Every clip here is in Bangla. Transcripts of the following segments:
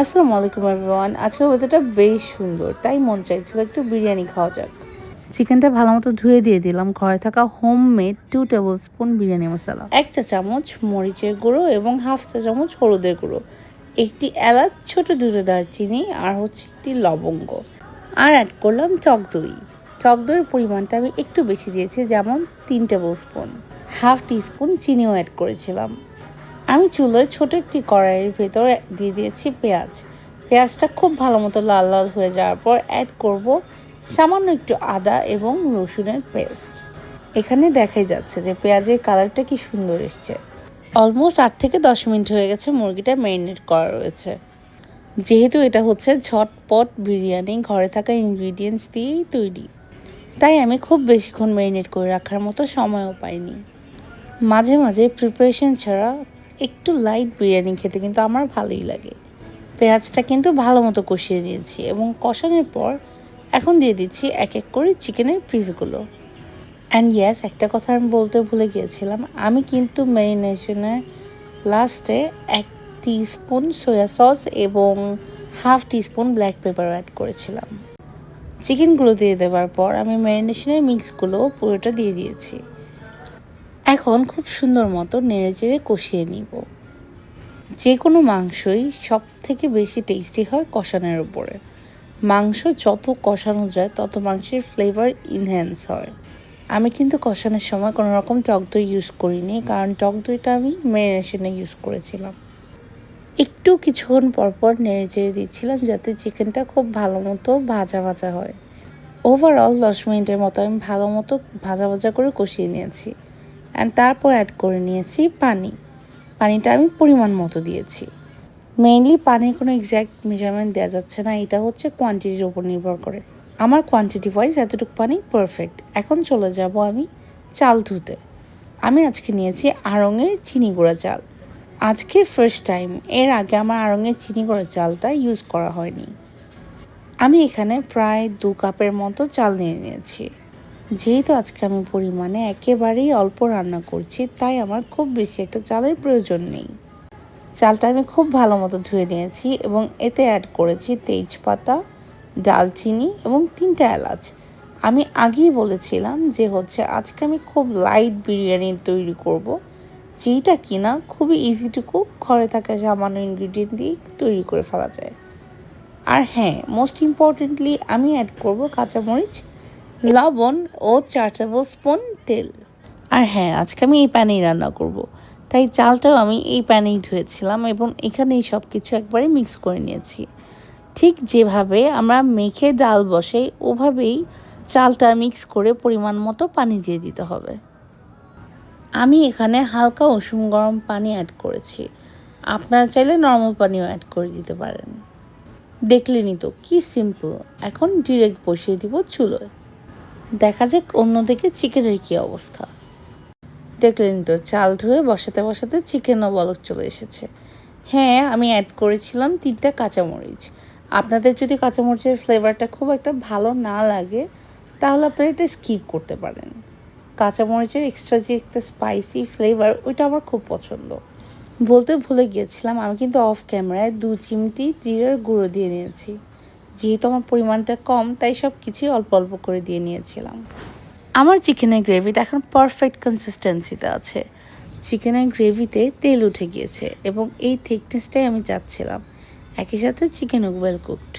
আসসালামু আলাইকুম এভরিওয়ান আজকের ওয়েদারটা বেশ সুন্দর তাই মন চাইছিল একটু বিরিয়ানি খাওয়া যাক। চিকেনটা ভালো মতো ধুয়ে দিয়ে দিলাম ঘরে থাকা homemade two tablespoon biryani masala. এক চা চামচ মরিচের গুঁড়ো এবং হাফ চা চামচ হলুদের গুঁড়ো একটি এলাচ ছোট দুটো দারচিনি আর হচ্ছে একটি লবঙ্গ। আর অ্যাড করলাম টক দই। টক দইয়ের পরিমাণটা আমি একটু বেশি দিয়েছি যেমন তিন টেবিল স্পুন হাফ টিস্পুন চিনিও অ্যাড করেছিলাম। আমি চুলোয় ছোট একটি কড়াইয়ের ভেতরে দিয়ে দিয়েছি পেঁয়াজ। পেঁয়াজটা খুব ভালো মতো লাল লাল হয়ে যাওয়ার পর অ্যাড করব সামান্য একটু আদা এবং রসুনের পেস্ট এখানে দেখাই যাচ্ছে যে পেঁয়াজের কালারটা কি সুন্দর এসছে। অলমোস্ট আট থেকে দশ মিনিট হয়ে গেছে মুরগিটা ম্যারিনেট করা রয়েছে। যেহেতু এটা হচ্ছে ঝটপট বিরিয়ানি, ঘরে থাকা ইনগ্রিডিয়েন্টস দিয়েই তৈরি। তাই আমি খুব বেশিক্ষণ ম্যারিনেট করে রাখার মতো সময়ও পাইনি। মাঝে মাঝে প্রিপারেশন ছাড়া একটু লাইট বিরিয়ানি খেতে কিন্তু আমার ভালোই লাগে। পেঁয়াজটা কিন্তু ভালো মতো কষিয়ে নিয়েছি এবং কষানোর পর এখন দিয়ে দিচ্ছি এক এক করে চিকেনের পিসগুলো অ্যান্ড ইয়াস একটা কথা আমি বলতে ভুলে গিয়েছিলাম, আমি কিন্তু ম্যারিনেশনের লাস্টে এক স্পুন সয়া সস এবং half teaspoon black pepper add করেছিলাম। চিকেনগুলো দিয়ে দেওয়ার পর আমি ম্যারিনেশনের মিক্সগুলো পুরোটা দিয়ে দিয়েছি। এখন খুব সুন্দর মতো নেড়ে চেড়ে কষিয়ে নিব। যে কোনো মাংসই সব থেকে বেশি টেস্টি হয় কষানোর উপরে। মাংস যত কষানো যায়, তত মাংসের ফ্লেভার ইনহ্যান্স হয়। আমি কিন্তু কষানোর সময় কোনো রকম টক দই ইউজ করিনি, কারণ টক দইটা আমি ম্যারিনেশনে ইউজ করেছিলাম। একটু কিছুক্ষণ পরপর নেড়ে চেড়ে দিচ্ছিলাম যাতে চিকেনটা খুব ভালো মতো ভাজা ভাজা হয়। ওভারঅল দশ মিনিটের মতো আমি ভালো মতো ভাজা ভাজা করে কষিয়ে নিয়েছি। অ্যান্ড তারপর অ্যাড করে নিয়েছি পানি। পানিটা আমি পরিমাণ মতো দিয়েছি। মেইনলি পানির কোনো এক্স্যাক্ট মেজারমেন্ট দেওয়া যাচ্ছে না, এটা হচ্ছে কোয়ান্টিটির ওপর নির্ভর করে। আমার কোয়ান্টিটি ওয়াইজ এতটুকু পানি পারফেক্ট এখন চলে যাব আমি চাল ধুতে। আমি আজকে নিয়েছি আড়ঙের চিনি গুঁড়া চাল। আজকে ফার্স্ট টাইম এর আগে আমার আড়ঙের চিনি গুঁড়া চালটা ইউজ করা হয়নি। আমি এখানে প্রায় দু কাপের মতো চাল নিয়ে নিয়েছি। যেহেতু আজকে আমি পরিমাণে একেবারেই অল্প রান্না করছি, তাই আমার খুব বেশি একটা চালের প্রয়োজন নেই। চালটা আমি খুব ভালো মতো ধুয়ে নিয়েছি এবং এতে অ্যাড করেছি তেজপাতা, ডালচিনি এবং তিনটা এলাচ। আমি আগেই বলেছিলাম যে হচ্ছে আজকে আমি খুব লাইট বিরিয়ানি তৈরি করব, যেইটা কিনা খুবই ইজি টু কুক ঘরে থাকা সামান্য ইনগ্রিডিয়েন্ট দিয়ে তৈরি করে ফেলা যায়। আর হ্যাঁ মোস্ট ইম্পর্টেন্টলি আমি অ্যাড করব কাঁচামরিচ লবণ ও চার টেবিল স্পুন তেল। আর হ্যাঁ আজকে আমি এই প্যানেই রান্না করব। তাই চালটাও আমি এই প্যানেই ধুয়েছিলাম এবং এখানেই সব কিছু একবারে মিক্স করে নিয়েছি। ঠিক যেভাবে আমরা মেখে ডাল বসাই ওভাবেই চালটা মিক্স করে পরিমাণ মতো পানি দিয়ে দিতে হবে। আমি এখানে হালকা উষুম গরম পানি অ্যাড করেছি। আপনারা চাইলে নর্মাল পানিও অ্যাড করে দিতে পারেন। দেখলেনই তো কি সিম্পল এখন ডিরেক্ট বসিয়ে দিব চুলোয়। দেখা যাক অন্যদিকে চিকেনের কি অবস্থা। দেখলেন তো, চাল ধুয়ে বসাতে বসাতে চিকেনও বলক চলে এসেছে। হ্যাঁ আমি অ্যাড করেছিলাম তিনটা কাঁচামরিচ। আপনাদের যদি কাঁচামরিচের ফ্লেভারটা খুব একটা ভালো না লাগে, তাহলে আপনারা এটা স্কিপ করতে পারেন। কাঁচামরিচের এক্সট্রা যে একটা স্পাইসি ফ্লেভার ওইটা আমার খুব পছন্দ। বলতে ভুলে গিয়েছিলাম, আমি কিন্তু অফ ক্যামেরায় দু চিমটি জিরার গুঁড়ো দিয়ে নিয়েছি। যেহেতু আমার পরিমাণটা কম তাই সব কিছুই অল্প অল্প করে দিয়ে নিয়েছিলাম। আমার চিকেনের গ্রেভিটা এখন পারফেক্ট কনসিস্টেন্সিতে আছে। চিকেনের গ্রেভিতে তেল উঠে গিয়েছে এবং এই থিকনেসটাই আমি চাচ্ছিলাম। একই সাথে চিকেন ওয়েল কুকড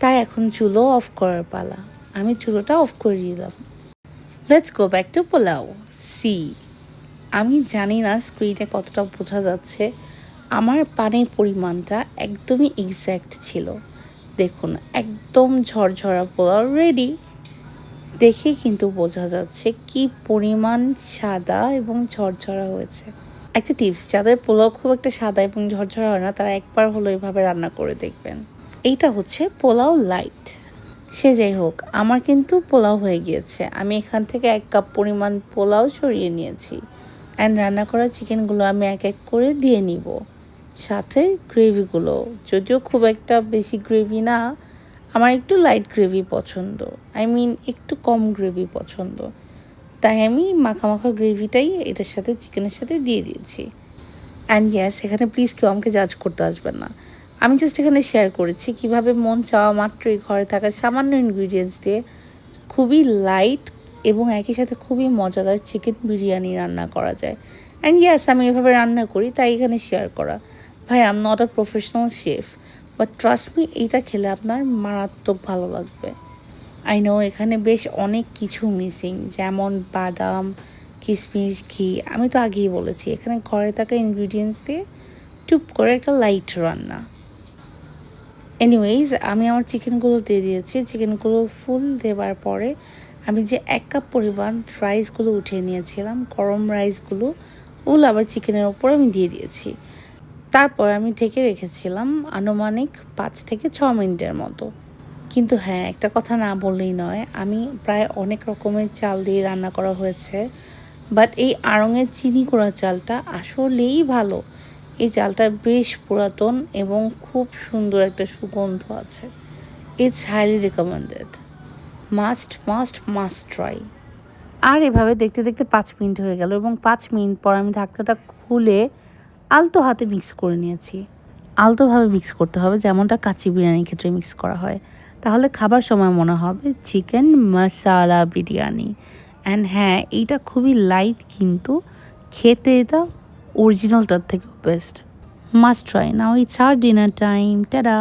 তাই এখন চুলো অফ করার পালা। আমি চুলোটা অফ করে দিলাম। Let's go back to pulao. See আমি জানি না স্ক্রিনে কতটা বোঝা যাচ্ছে। আমার পানির পরিমাণটা একদমই এক্স্যাক্ট ছিল। দেখুন, একদম ঝরঝরা পোলাও রেডি দেখে কিন্তু বোঝা যাচ্ছে কি পরিমাণ সাদা এবং ঝরঝরা হয়েছে। একটা টিপস যাদের পোলাও খুব একটা সাদা এবং ঝরঝরা হয় না, তারা একবার হলো এভাবে রান্না করে দেখবেন। এইটা হচ্ছে পোলাও লাইট সে যাই হোক, আমার কিন্তু পোলাও হয়ে গিয়েছে। আমি এখান থেকে এক কাপ পরিমাণ পোলাও সরিয়ে নিয়েছি। অ্যান্ড রান্না করা চিকেনগুলো আমি এক এক করে দিয়ে নিব। সাথে গ্রেভিগুলো। যদিও খুব একটা বেশি গ্রেভি না, আমার একটু লাইট গ্রেভি পছন্দ। আই মিন একটু কম গ্রেভি পছন্দ। তাই আমি মাখা মাখা গ্রেভিটাই এটার সাথে চিকেনের সাথে দিয়ে দিয়েছি। অ্যান্ড ইয়াস এখানে প্লিজ কেউ আমাকে জাজ করতে আসবেন না। আমি জাস্ট এখানে শেয়ার করেছি কীভাবে মন চাওয়া মাত্রই ঘরে থাকা সামান্য ইনগ্রিডিয়েন্টস দিয়ে খুবই লাইট এবং একই সাথে খুবই মজাদার চিকেন বিরিয়ানি রান্না করা যায়। অ্যান্ড ইয়াস আমি এভাবে রান্না করি, তাই এখানে শেয়ার করা। ভাই I'm not a professional chef but trust me এইটা খেলে আপনার মারাত্মক ভালো লাগবে। আই নো এখানে বেশ অনেক কিছু মিসিং যেমন বাদাম কিশমিশ ঘি, আমি তো আগেই বলেছি, এখানে ঘরে থাকা ইনগ্রিডিয়েন্টস দিয়ে টুপ করে একটা লাইট রান্না। এনিওয়েজ আমি আমার চিকেনগুলো দিয়ে দিয়েছি চিকেনগুলো ফুল দেওয়ার পরে আমি যে এক কাপ পরিমাণ রাইসগুলো উঠিয়ে নিয়েছিলাম, গরম রাইসগুলো উল আবার চিকেনের ওপর আমি দিয়ে দিয়েছি। তারপর আমি ঢেকে রেখেছিলাম আনুমানিক পাঁচ থেকে ছ মিনিটের মতো। কিন্তু হ্যাঁ একটা কথা না বললেই নয়, আমি প্রায় অনেক রকমের চাল দিয়ে রান্না করা হয়েছে বাট এই আড়ঙের চিনি করা চালটা আসলেই ভালো। এই চালটা বেশ পুরাতন এবং খুব সুন্দর একটা সুগন্ধ আছে। It's highly recommended must must must try আর এভাবে দেখতে দেখতে পাঁচ মিনিট হয়ে গেল এবং পাঁচ মিনিট পর আমি ঢাকনাটা খুলে আলতো হাতে মিক্স করে নিয়েছি। আলতোভাবে মিক্স করতে হবে, যেমনটা কাচি বিরিয়ানির ক্ষেত্রে মিক্স করা হয়। তাহলে খাবার সময় মনে হবে চিকেন মশালা বিরিয়ানি। অ্যান্ড হ্যাঁ এইটা খুবই লাইট কিন্তু খেতে এটা অরিজিনালটার থেকেও best must try now it's our dinner time tata